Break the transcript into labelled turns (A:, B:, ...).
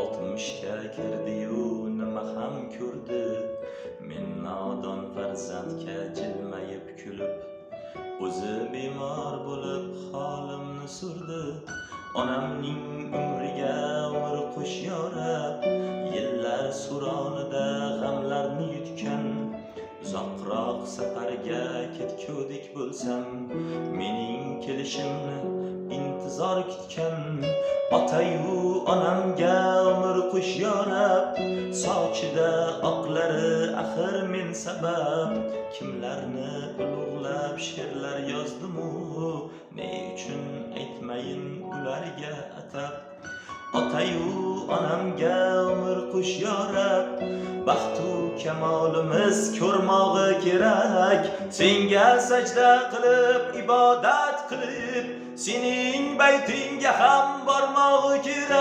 A: oltmishga kirdiyu nima ham ko'rdi. Men nodon farzandga jilmayib kulib o'zi bemor bo'lib holimni surdi. Onamning umriga umr qo'shyorab yillar suronida g'amlarni yutgan. Uzoqroq safarga ketgudek bo'lsam mening kelishimni intizor kutgan. Otayu onamga qo'shyorab sochida oqlari axir men sabab. Kimlarni ulug'lab she'rlar yozdimu? Ne uchun aytmayin ularga atab? Otayu onamga umr qush yorab baxtu kamolimiz ko'rmog'i kerak. Senga sajda qilib ibodat qilib sening baytingga ham bormog'i kerak.